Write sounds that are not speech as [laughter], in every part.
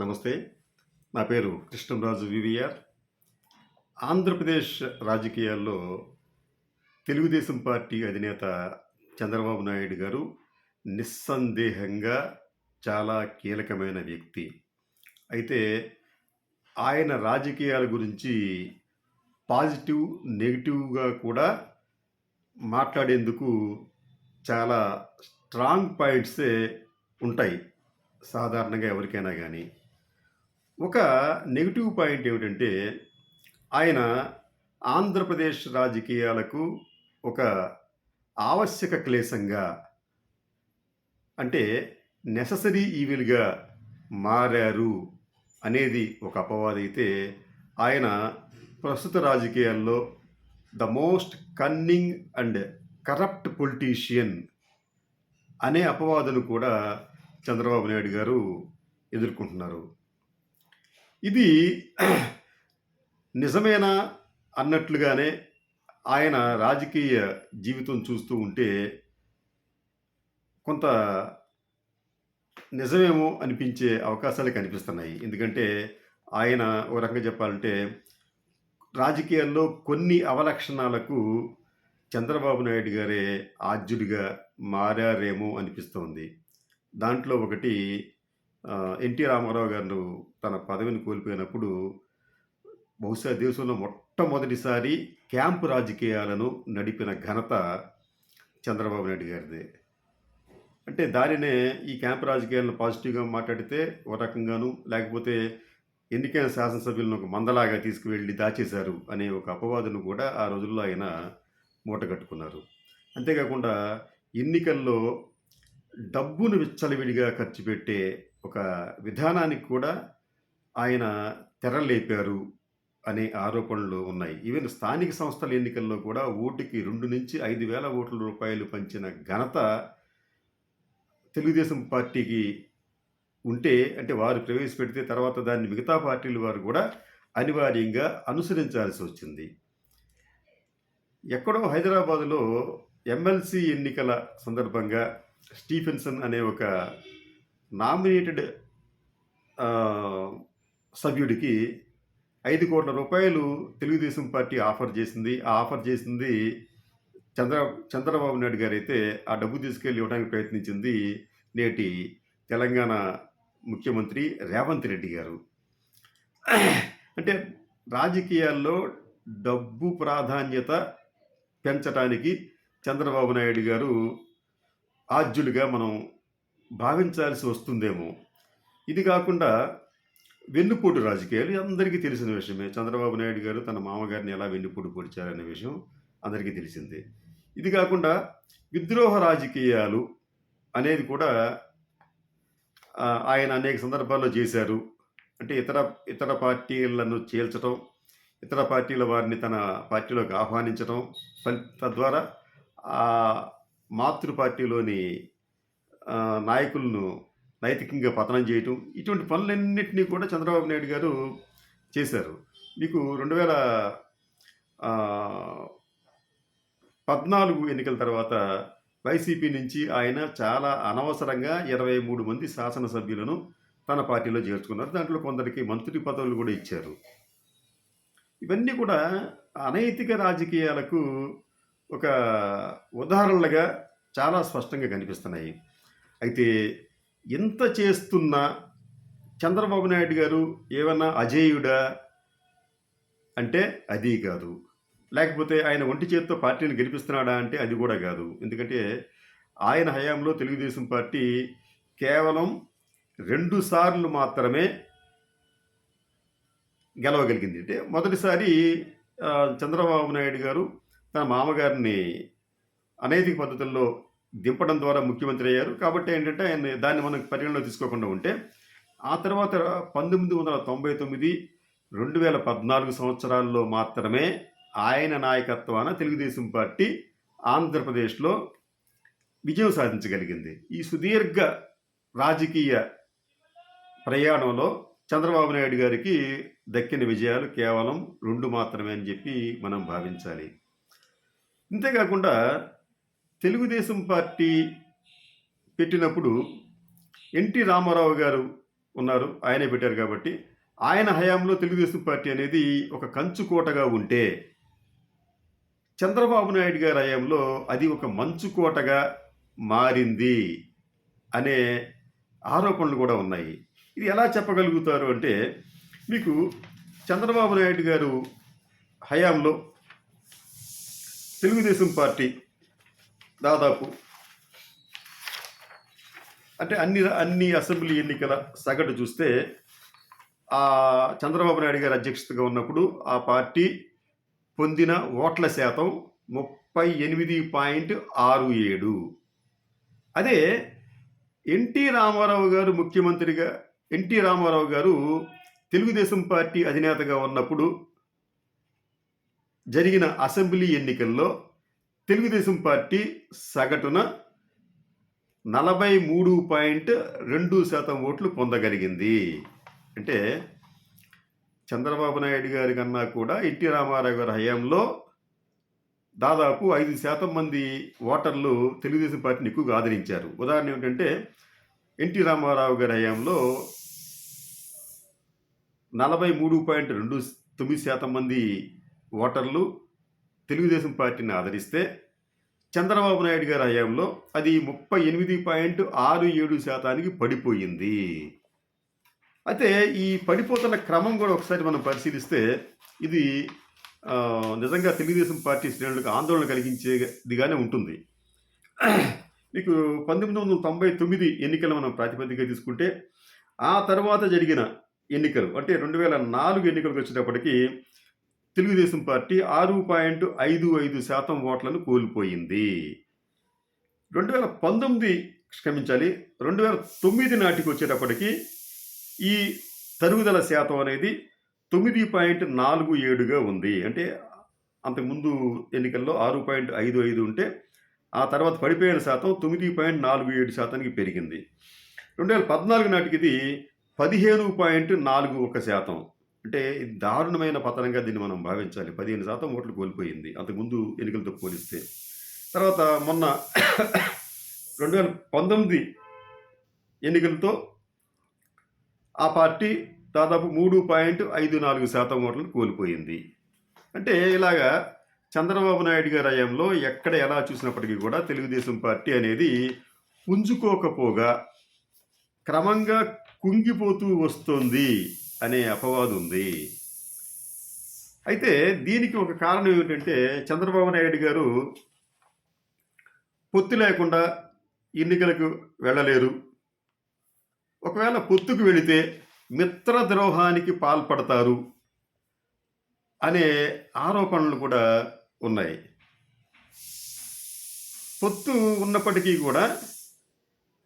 నమస్తే. నా పేరు కృష్ణంరాజు వివిఆర్. ఆంధ్రప్రదేశ్ రాజకీయాల్లో తెలుగుదేశం పార్టీ అధినేత చంద్రబాబు నాయుడు గారు నిస్సందేహంగా చాలా కీలకమైన వ్యక్తి. అయితే ఆయన రాజకీయాల గురించి పాజిటివ్ నెగిటివ్గా కూడా మాట్లాడేందుకు చాలా స్ట్రాంగ్ పాయింట్సే ఉంటాయి. సాధారణంగా ఎవరికైనా కానీ ఒక నెగిటివ్ పాయింట్ ఏమిటంటే ఆయన ఆంధ్రప్రదేశ్ రాజకీయాలకు ఒక ఆవశ్యక క్లేశంగా అంటే నెససరీ ఈవిల్గా మారారు అనేది ఒక అపవాదం అయితే ఆయన ప్రస్తుత రాజకీయాల్లో the most cunning and corrupt politician అనే అపవాదును కూడా చంద్రబాబు నాయుడు గారు ఎదుర్కొంటున్నారు. ఇది నిజమేనా అన్నట్లుగానే ఆయన రాజకీయ జీవితం చూస్తూ ఉంటే కొంత నిజమేమో అనిపించే అవకాశాలు కనిపిస్తున్నాయి. ఎందుకంటే ఆయన ఓ రకంగా చెప్పాలంటే రాజకీయాల్లో కొన్ని అవలక్షణాలకు చంద్రబాబు నాయుడు గారే ఆద్యుడిగా మారారేమో అనిపిస్తోంది. దాంట్లో ఒకటి ఎన్టీ రామారావు గారు తన పదవిని కోల్పోయినప్పుడు బహుశా దేశంలో మొట్టమొదటిసారి క్యాంపు రాజకీయాలను నడిపిన ఘనత చంద్రబాబు నాయుడు గారిదే. అంటే దానినే ఈ క్యాంపు రాజకీయాలను పాజిటివ్గా మాట్లాడితే ఒక రకంగాను లేకపోతే ఎన్నికైన శాసనసభ్యులను ఒక మందలాగా తీసుకువెళ్ళి దాచేశారు అనే ఒక అపవాదును కూడా ఆ రోజుల్లో ఆయన మూటగట్టుకున్నారు అంతేకాకుండా ఎన్నికల్లో డబ్బును విచ్చలవిడిగా ఖర్చు పెట్టే ఒక విధానానికి కూడా ఆయన తెరలేపారు అనే ఆరోపణలు ఉన్నాయి. ఈవెన్ స్థానిక సంస్థల ఎన్నికల్లో కూడా ఓటుకి రెండు నుంచి ఐదు వేల ఓట్ల రూపాయలు పంచిన ఘనత తెలుగుదేశం పార్టీకి ఉంటే అంటే వారు ప్రవేశపెడితే తర్వాత దాన్ని మిగతా పార్టీలు వారు కూడా అనివార్యంగా అనుసరించాల్సి వచ్చింది. ఎక్కడో హైదరాబాదులో ఎమ్మెల్సీ ఎన్నికల సందర్భంగా స్టీఫెన్సన్ అనే ఒక నామినేటెడ్ సభ్యుడికి ఐదు కోట్ల రూపాయలు తెలుగుదేశం పార్టీ ఆఫర్ చేసింది. ఆ ఆఫర్ చేసింది చంద్ర చంద్రబాబు నాయుడు గారు అయితే ఆ డబ్బు తీసుకెళ్ళి ఇవ్వడానికి ప్రయత్నించింది నేటి తెలంగాణ ముఖ్యమంత్రి రేవంత్ రెడ్డి గారు. అంటే రాజకీయాల్లో డబ్బు ప్రాధాన్యత పెంచడానికి చంద్రబాబు నాయుడు గారు ఆద్యులుగా మనం భావించాల్సి వస్తుందేమో. ఇది కాకుండా వెన్నుపోటు రాజకీయాలు అందరికీ తెలిసిన విషయమే. చంద్రబాబు నాయుడు గారు తన మామగారిని ఎలా వెన్నుపోటు పొడిచారనే విషయం అందరికీ తెలిసిందే. ఇది కాకుండా విద్రోహ రాజకీయాలు అనేది కూడా ఆయన అనేక సందర్భాల్లో చేశారు. అంటే ఇతర ఇతర పార్టీలను చేల్చడం ఇతర పార్టీల వారిని తన పార్టీలోకి ఆహ్వానించడం తద్వారా మాతృ పార్టీలోని నాయకులను నైతికంగా పతనం చేయటం ఇటువంటి పనులన్నింటినీ కూడా చంద్రబాబు నాయుడు గారు చేశారు. మీకు రెండు వేల పద్నాలుగు ఎన్నికల తర్వాత వైసీపీ నుంచి ఆయన చాలా అనవసరంగా ఇరవై మూడు మంది శాసనసభ్యులను తన పార్టీలో చేర్చుకున్నారు. దాంట్లో కొందరికి మంత్రి పదవులు కూడా ఇచ్చారు. ఇవన్నీ కూడా అనైతిక రాజకీయాలకు ఒక ఉదాహరణలుగా చాలా స్పష్టంగా కనిపిస్తున్నాయి. అయితే ఎంత చేస్తున్నా చంద్రబాబు నాయుడు గారు ఏమన్నా అజేయుడా అంటే అది కాదు. లేకపోతే ఆయన ఒంటి చేత్తో పార్టీని గెలిపిస్తున్నాడా అంటే అది కూడా కాదు. ఎందుకంటే ఆయన హయాంలో తెలుగుదేశం పార్టీ కేవలం రెండు సార్లు మాత్రమే గెలవగలిగింది. అంటే మొదటిసారి చంద్రబాబు నాయుడు గారు తన మామగారిని అనైతిక పద్ధతుల్లో దింపడం ద్వారా ముఖ్యమంత్రి అయ్యారు. కాబట్టి ఏంటంటే ఆయన దాన్ని మనం పరిగణలో తీసుకోకుండా ఉంటే ఆ తర్వాత పంతొమ్మిది వందల తొంభై తొమ్మిది రెండు వేల పద్నాలుగు సంవత్సరాల్లో మాత్రమే ఆయన నాయకత్వాన తెలుగుదేశం పార్టీ ఆంధ్రప్రదేశ్లో విజయం సాధించగలిగింది. ఈ సుదీర్ఘ రాజకీయ ప్రయాణంలో చంద్రబాబు నాయుడు గారికి దక్కిన విజయాలు కేవలం రెండు మాత్రమే అని చెప్పి మనం భావించాలి. ఇంతేకాకుండా తెలుగుదేశం పార్టీ పెట్టినప్పుడు ఎన్టీ రామారావు గారు ఉన్నారు ఆయనే పెట్టారు కాబట్టి ఆయన హయాంలో తెలుగుదేశం పార్టీ అనేది ఒక కంచుకోటగా ఉంటే చంద్రబాబు నాయుడు గారి హయాంలో అది ఒక మంచుకోటగా మారింది అనే ఆరోపణలు కూడా ఉన్నాయి. ఇది ఎలా చెప్పగలుగుతారు అంటే మీకు చంద్రబాబు నాయుడు గారు హయాంలో తెలుగుదేశం పార్టీ దాదాపు. అంటే అన్ని అన్ని అసెంబ్లీ ఎన్నికల సగటు చూస్తే ఆ చంద్రబాబు నాయుడు గారు అధ్యక్షతగా ఉన్నప్పుడు ఆ పార్టీ పొందిన ఓట్ల శాతం ముప్పై ఎనిమిది పాయింట్ ఆరు ఏడు. అదే ఎన్టీ రామారావు గారు ముఖ్యమంత్రిగా ఎన్టీ రామారావు గారు తెలుగుదేశం పార్టీ అధినేతగా ఉన్నప్పుడు జరిగిన అసెంబ్లీ ఎన్నికల్లో తెలుగుదేశం పార్టీ సగటున నలభై మూడు పాయింట్ రెండు శాతం ఓట్లు పొందగలిగింది. అంటే చంద్రబాబు నాయుడు గారి కన్నా కూడా ఎన్టీ రామారావు గారి హయాంలో దాదాపు ఐదు శాతం మంది ఓటర్లు తెలుగుదేశం పార్టీని ఎక్కువగా ఆదరించారు. ఉదాహరణ ఏమిటంటే ఎన్టీ రామారావు గారి హయాంలో నలభై మూడు పాయింట్ రెండు తొమ్మిది శాతం మంది ఓటర్లు తెలుగుదేశం పార్టీని ఆదరిస్తే చంద్రబాబు నాయుడు గారి హయాంలో అది ముప్పై ఎనిమిది పాయింట్ ఆరు ఏడు శాతానికి పడిపోయింది. అయితే ఈ పడిపోతున్న క్రమం కూడా ఒకసారి మనం పరిశీలిస్తే ఇది నిజంగా తెలుగుదేశం పార్టీ శ్రేణులకు ఆందోళన కలిగించేదిగానే ఉంటుంది. మీకు పంతొమ్మిది వందల తొంభై తొమ్మిది ఎన్నికలు మనం ప్రాతిపదికగా తీసుకుంటే ఆ తర్వాత జరిగిన ఎన్నికలు అంటే రెండు వేల నాలుగు ఎన్నికలకు వచ్చేటప్పటికి తెలుగుదేశం పార్టీ ఆరు పాయింట్ ఐదు ఐదు శాతం ఓట్లను కోల్పోయింది. రెండు వేల పంతొమ్మిది క్షమించాలి రెండు వేల తొమ్మిది నాటికి వచ్చేటప్పటికి ఈ తరుగుదల శాతం అనేది తొమ్మిది పాయింట్ నాలుగు ఏడుగా ఉంది. అంటే అంతకుముందు ఎన్నికల్లో ఆరు పాయింట్ ఐదు ఐదు ఉంటే ఆ తర్వాత పడిపోయిన శాతం తొమ్మిది పాయింట్ నాలుగు ఏడు శాతానికి పెరిగింది. రెండు వేల పద్నాలుగు నాటికి ఇది పదిహేను పాయింట్ నాలుగు ఒక శాతం. అంటే దారుణమైన పతనంగా దీన్ని మనం భావించాలి. పదిహేను శాతం ఓట్లు కోల్పోయింది. అంతకుముందు ఎన్నికలతో పోలిస్తే. తర్వాత మొన్న [coughs] రెండు వేల పంతొమ్మిది ఎన్నికలతో ఆ పార్టీ దాదాపు మూడు పాయింట్ ఐదు నాలుగు శాతం ఓట్లను కోల్పోయింది. అంటే ఇలాగా చంద్రబాబు నాయుడు గారి హయాంలో ఎక్కడ ఎలా చూసినప్పటికీ కూడా తెలుగుదేశం పార్టీ అనేది పుంజుకోకపోగా క్రమంగా కుంగిపోతూ వస్తుంది. అనే అపవాదు ఉంది. అయితే దీనికి ఒక కారణం ఏమిటంటే చంద్రబాబు నాయుడు గారు పొత్తు లేకుండా ఎన్నికలకు వెళ్ళలేరు. ఒకవేళ పొత్తుకు వెళితే మిత్ర ద్రోహానికి పాల్పడతారు అనే ఆరోపణలు కూడా ఉన్నాయి. పొత్తు ఉన్నప్పటికీ కూడా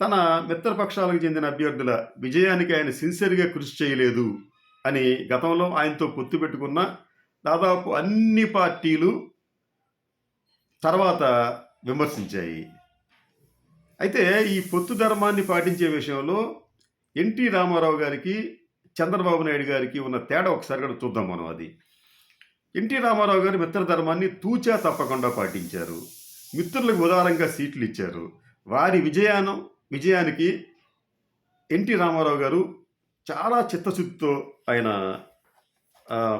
తన మిత్రపక్షాలకు చెందిన అభ్యర్థుల విజయానికి ఆయన సిన్సియర్గా కృషి చేయలేదు అని గతంలో ఆయనతో పొత్తు పెట్టుకున్న దాదాపు అన్ని పార్టీలు తర్వాత విమర్శించాయి. అయితే ఈ పొత్తు ధర్మాన్ని పాటించే విషయంలో ఎన్టీ రామారావు గారికి చంద్రబాబు నాయుడు గారికి ఉన్న తేడా ఒకసారి కూడా చూద్దాం మనం అది. ఎన్టీ రామారావు గారు మిత్రధర్మాన్ని తూచా తప్పకుండా పాటించారు. మిత్రులకు ఉదారంగా సీట్లు ఇచ్చారు. వారి విజయానం విజయానికి ఎన్టీ రామారావు గారు చాలా చిత్తశుద్ధితో ఆయన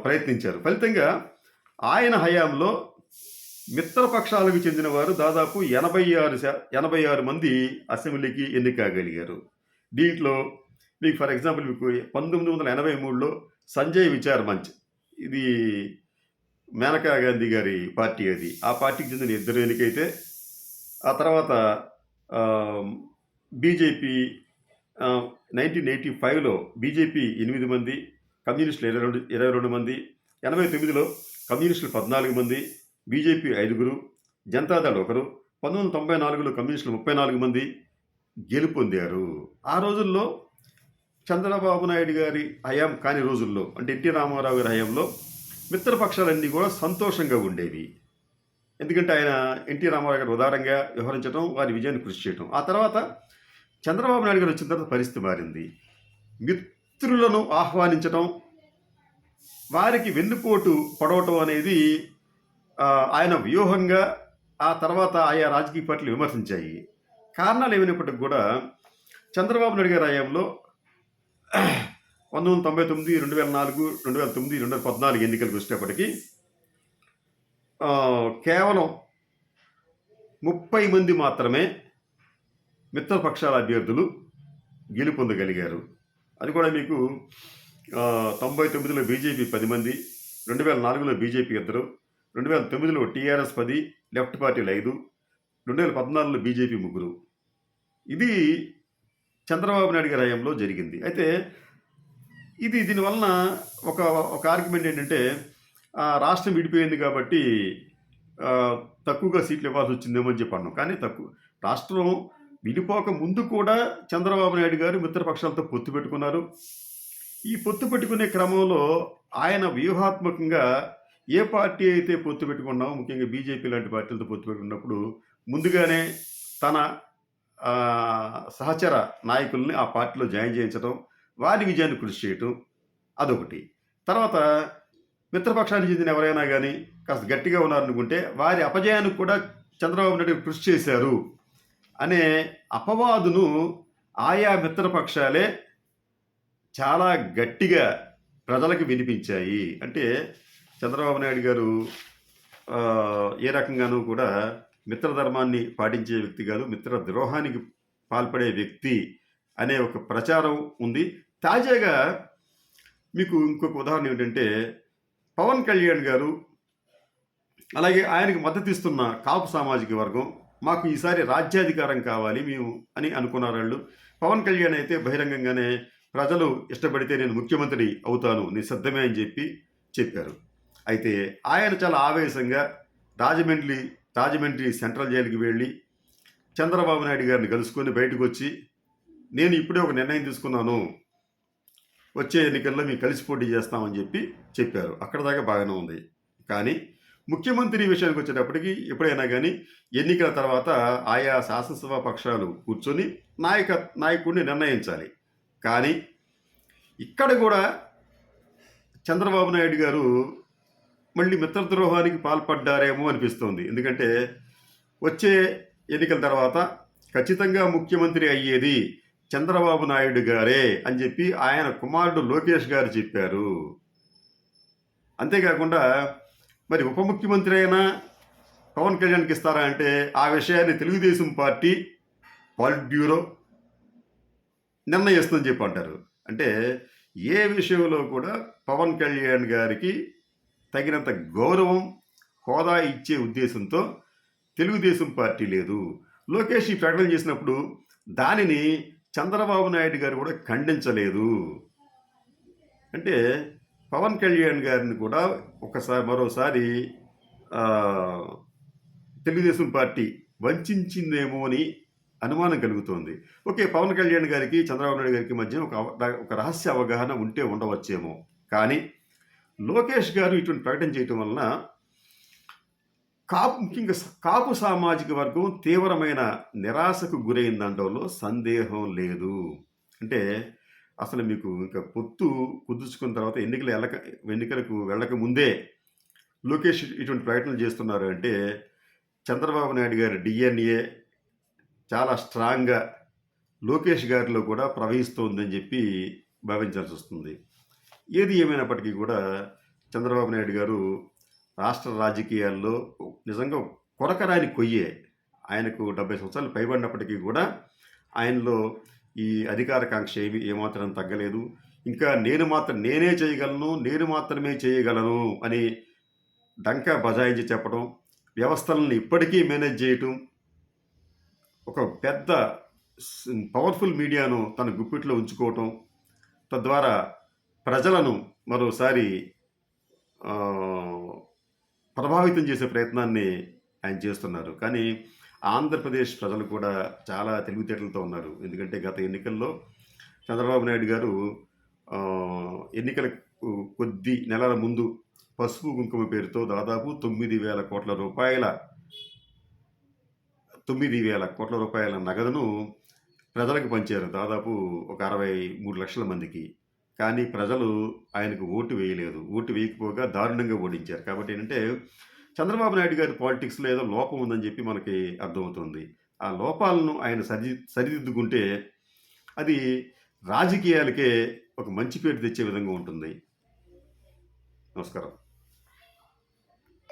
ప్రయత్నించారు. ఫలితంగా ఆయన హయాంలో మిత్రపక్షాలకు చెందిన వారు దాదాపు ఎనభై ఆరు ఎనభై ఆరు మంది అసెంబ్లీకి ఎన్నికగలిగారు. దీంట్లో మీకు ఫర్ ఎగ్జాంపుల్ మీకు పంతొమ్మిది వందల ఎనభై మూడులో సంజయ్ విచార్ మంచ్ ఇది మేనకా గాంధీ గారి పార్టీ అది. ఆ పార్టీకి చెందిన ఇద్దరు ఎన్నికైతే ఆ తర్వాత బీజేపీ నైన్టీన్ ఎయిటీ ఫైవ్లో బీజేపీ ఎనిమిది మంది కమ్యూనిస్టులు ఇరవై రెండు ఇరవై రెండు మంది ఎనభై తొమ్మిదిలో కమ్యూనిస్టులు పద్నాలుగు మంది బీజేపీ ఐదుగురు జనతాదళ్ ఒకరు పంతొమ్మిది వందల తొంభై నాలుగులో కమ్యూనిస్టులు ముప్పై నాలుగు మంది గెలుపొందారు. ఆ రోజుల్లో చంద్రబాబు నాయుడు గారి హయాం కాని రోజుల్లో అంటే ఎన్టీ రామారావు గారి హయాంలో మిత్రపక్షాలన్నీ కూడా సంతోషంగా ఉండేవి. ఎందుకంటే ఆయన ఎన్టీ రామారావు గారు ఉదారంగా వ్యవహరించడం వారి విజయాన్ని కృషి చేయడం ఆ తర్వాత చంద్రబాబు నాయుడు గారు వచ్చిన తర్వాత పరిస్థితి మారింది. మిత్రులను ఆహ్వానించడం వారికి వెన్నుపోటు పడవటం అనేది ఆయన వ్యూహంగా ఆ తర్వాత ఆయా రాజకీయ పార్టీలు విమర్శించాయి. కారణాలు ఏమైనప్పటికీ కూడా చంద్రబాబు నాయుడు గారి హయాంలో పంతొమ్మిది వందల తొంభై తొమ్మిది రెండు వేల నాలుగు రెండు వేల తొమ్మిది రెండు వేల పద్నాలుగు ఎన్నికలకు వచ్చేటప్పటికి కేవలం ముప్పై మంది మాత్రమే మిత్రపక్షాల అభ్యర్థులు గెలుపొందగలిగారు అది కూడా మీకు తొంభై తొమ్మిదిలో బీజేపీ పది మంది రెండు వేల నాలుగులో బీజేపీ ఇద్దరు రెండు వేల తొమ్మిదిలో టీఆర్ఎస్ పది లెఫ్ట్ పార్టీలు ఐదు రెండు వేల పద్నాలుగులో బీజేపీ ముగ్గురు. ఇది చంద్రబాబు నాయుడు గారి హయాంలో జరిగింది. అయితే ఇది దీనివలన ఒక ఒక ఆర్గ్యుమెంట్ ఏంటంటే ఆ, రాష్ట్రం విడిపోయింది కాబట్టి తక్కువగా సీట్లు ఇవ్వాల్సి వచ్చిందేమో అని చెప్పి అన్నాం. కానీ తక్కువ రాష్ట్రం విడిపోక ముందు కూడా చంద్రబాబు నాయుడు గారు మిత్రపక్షాలతో పొత్తు పెట్టుకున్నారు. ఈ పొత్తు పెట్టుకునే క్రమంలో ఆయన వ్యూహాత్మకంగా ఏ పార్టీ అయితే పొత్తు పెట్టుకున్నామో ముఖ్యంగా బీజేపీ లాంటి పార్టీలతో పొత్తు పెట్టుకున్నప్పుడు ముందుగానే తన సహచర నాయకుల్ని ఆ పార్టీలో జాయిన్ చేయించడం వారి విజయాన్ని కృషి చేయటం అదొకటి. తర్వాత మిత్రపక్షానికి చెందిన ఎవరైనా కానీ కాస్త గట్టిగా ఉన్నారనుకుంటే వారి అపజయానికి కూడా చంద్రబాబు నాయుడు కృషి చేశారు. అనే అపవాదును ఆయా మిత్రపక్షాలే చాలా గట్టిగా ప్రజలకు వినిపించాయి. అంటే చంద్రబాబు నాయుడు గారు ఏ రకంగానూ కూడా మిత్రధర్మాన్ని పాటించే వ్యక్తి కాదు మిత్ర ద్రోహానికి పాల్పడే వ్యక్తి అనే ఒక ప్రచారం ఉంది. తాజాగా మీకు ఇంకొక ఉదాహరణ ఏంటంటే పవన్ కళ్యాణ్ గారు అలాగే ఆయనకు మద్దతు ఇస్తున్న కాపు సామాజిక వర్గం మాకు ఈసారి రాజ్యాధికారం కావాలి మేము అని అనుకున్నారు వాళ్ళు. పవన్ కళ్యాణ్ అయితే బహిరంగంగానే ప్రజలు ఇష్టపడితే నేను ముఖ్యమంత్రి అవుతాను నిశ్శబ్దమే అని చెప్పి చెప్పారు. అయితే ఆయన చాలా ఆవేశంగా రాజమండ్రి రాజమండ్రి సెంట్రల్ జైలుకి వెళ్ళి చంద్రబాబు నాయుడు గారిని కలుసుకొని బయటకు వచ్చి నేను ఇప్పుడే ఒక నిర్ణయం తీసుకున్నాను. వచ్చే ఎన్నికల్లో మీకు కలిసి పోటీ చేస్తామని చెప్పి చెప్పారు. అక్కడ దాకా బాగానే ఉంది. కానీ ముఖ్యమంత్రి విషయానికి వచ్చేటప్పటికి ఎప్పుడైనా కానీ ఎన్నికల తర్వాత ఆయా శాసనసభ పక్షాలు కూర్చొని నాయక నాయకుడిని నిర్ణయించాలి. కానీ ఇక్కడ కూడా చంద్రబాబు నాయుడు గారు మళ్ళీ మిత్రద్రోహానికి పాల్పడ్డారేమో అనిపిస్తోంది. ఎందుకంటే వచ్చే ఎన్నికల తర్వాత ఖచ్చితంగా ముఖ్యమంత్రి అయ్యేది చంద్రబాబు నాయుడు గారే అని చెప్పి ఆయన కుమారుడు లోకేష్ గారు చెప్పారు. అంతేకాకుండా మరి ఉప ముఖ్యమంత్రి అయినా పవన్ కళ్యాణ్కి ఇస్తారా అంటే ఆ విషయాన్ని తెలుగుదేశం పార్టీ పాలిట్ బ్యూరో నిర్ణయిస్తుందని చెప్పి అంటారు. అంటే ఏ విషయంలో కూడా పవన్ కళ్యాణ్ గారికి తగినంత గౌరవం హోదా ఇచ్చే ఉద్దేశంతో తెలుగుదేశం పార్టీ లేదు. లోకేష్ ఈ ప్రకటన చేసినప్పుడు దానిని చంద్రబాబు నాయుడు గారు కూడా ఖండించలేదు. అంటే పవన్ కళ్యాణ్ గారిని కూడా ఒకసారి మరోసారి తెలుగుదేశం పార్టీ వంచిందేమో అని అనుమానం కలుగుతోంది. ఓకే పవన్ కళ్యాణ్ గారికి చంద్రబాబు నాయుడు గారికి మధ్య ఒక ఒక రహస్య అవగాహన ఉంటే ఉండవచ్చేమో. కానీ లోకేష్ గారు ఇటువంటి ప్రకటన చేయటం వలన కాపు ముఖ్యంగా కాపు సామాజిక వర్గం తీవ్రమైన నిరాశకు గురైన దాంట్లో సందేహం లేదు. అంటే అసలు మీకు ఇంకా పొత్తు కుదుర్చుకున్న తర్వాత ఎన్నికలు వెళ్ళక ఎన్నికలకు వెళ్ళక ముందే లోకేష్ ఇటువంటి ప్రకటనలు చేస్తున్నారు అంటే చంద్రబాబు నాయుడు గారి డిఎన్ఏ చాలా స్ట్రాంగ్గా లోకేష్ గారిలో కూడా ప్రవహిస్తోందని చెప్పి భావించాల్సి వస్తుంది. ఏది ఏమైనప్పటికీ కూడా చంద్రబాబు నాయుడు గారు రాష్ట్ర రాజకీయాల్లో నిజంగా కొరకరాని కొయ్యే ఆయనకు డెబ్బై సంవత్సరాలు పైబడినప్పటికీ కూడా ఆయనలో ఈ అధికారకాంక్ష ఏమి ఏమాత్రం తగ్గలేదు. ఇంకా నేను మాత్రం నేనే చేయగలను నేను మాత్రమే చేయగలను అని డంకా బజాయించి చెప్పడం వ్యవస్థలను ఇప్పటికీ మేనేజ్ చేయటం ఒక పెద్ద పవర్ఫుల్ మీడియాను తన గుప్పిట్లో ఉంచుకోవటం తద్వారా ప్రజలను మరోసారి ప్రభావితం చేసే ప్రయత్నాన్ని ఆయన చేస్తున్నారు. కానీ ఆంధ్రప్రదేశ్ ప్రజలు కూడా చాలా తెలివితేటలతో ఉన్నారు. ఎందుకంటే గత ఎన్నికల్లో చంద్రబాబు నాయుడు గారు ఎన్నికల ఎన్నికలకు కొద్ది నెలల ముందు పసుపు కుంకుమ పేరుతో దాదాపు తొమ్మిది వేల కోట్ల రూపాయల తొమ్మిది వేల కోట్ల రూపాయల నగదును ప్రజలకు పంచారు. దాదాపు ఒక అరవై మూడు లక్షల మందికి. కానీ ప్రజలు ఆయనకు ఓటు వేయలేదు. ఓటు వేయకపోగా దారుణంగా ఓడించారు. కాబట్టి ఏంటంటే చంద్రబాబు నాయుడు గారి పాలిటిక్స్లో ఏదో లోపం ఉందని చెప్పి మనకి అర్థమవుతుంది. ఆ లోపాలను ఆయన సరి సరిదిద్దుకుంటే అది రాజకీయాలకే ఒక మంచి పేరు తెచ్చే విధంగా ఉంటుంది. నమస్కారం.